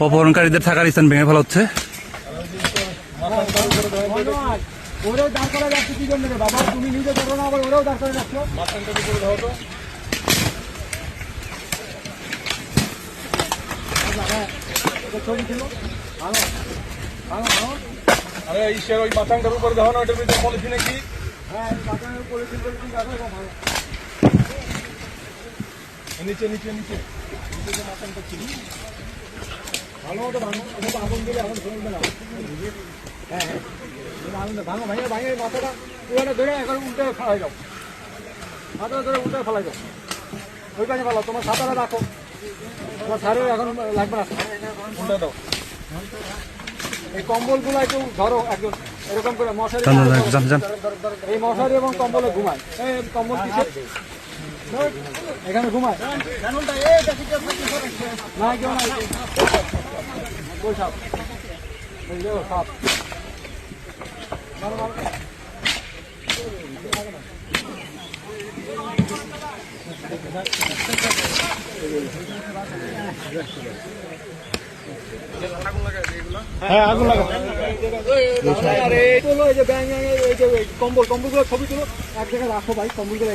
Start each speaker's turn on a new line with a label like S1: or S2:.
S1: অপহরণকারীদের থাকার স্থান ভেঙে ফেলা হচ্ছে।
S2: ছবি ছিল
S3: আরে ঈশ্বর ওই মাথাংটার উপরে না ওটার ভিতরে পলিথিনে কি?
S2: ভালো
S3: নিচে নিচে নিচে
S2: ভালো মতো ভাঙো আগুন দিলে এখন ধরে না হ্যাঁ হ্যাঁ আগুন ভাঙো ভাঙে ভাঙে মাথাটা পুরোটা ধরে এখন উল্টে ফেলাই যাও মাথাটা ধরে উল্টে ফেলাই যাও ওই পাশে ভালো তোমার ছাতাটা রাখো তোমার ছাড়ে এখন লাগবে না
S3: উল্টা দাও
S2: এই কম্বলগুলো একটু ধরো একদম এরকম করে মশারি। এই মশারি এবং কম্বলে ঘুমায়। এই কম্বল এখানে ঘুমায়। না কেউ না ওই সাপ সাপ মারো, মারো।
S3: হ্যাঁ আগুন লাগা
S2: কম্বল কম্বলগুলো ছবি তুলো। এক জায়গায় রাখো ভাই কম্বলগুলো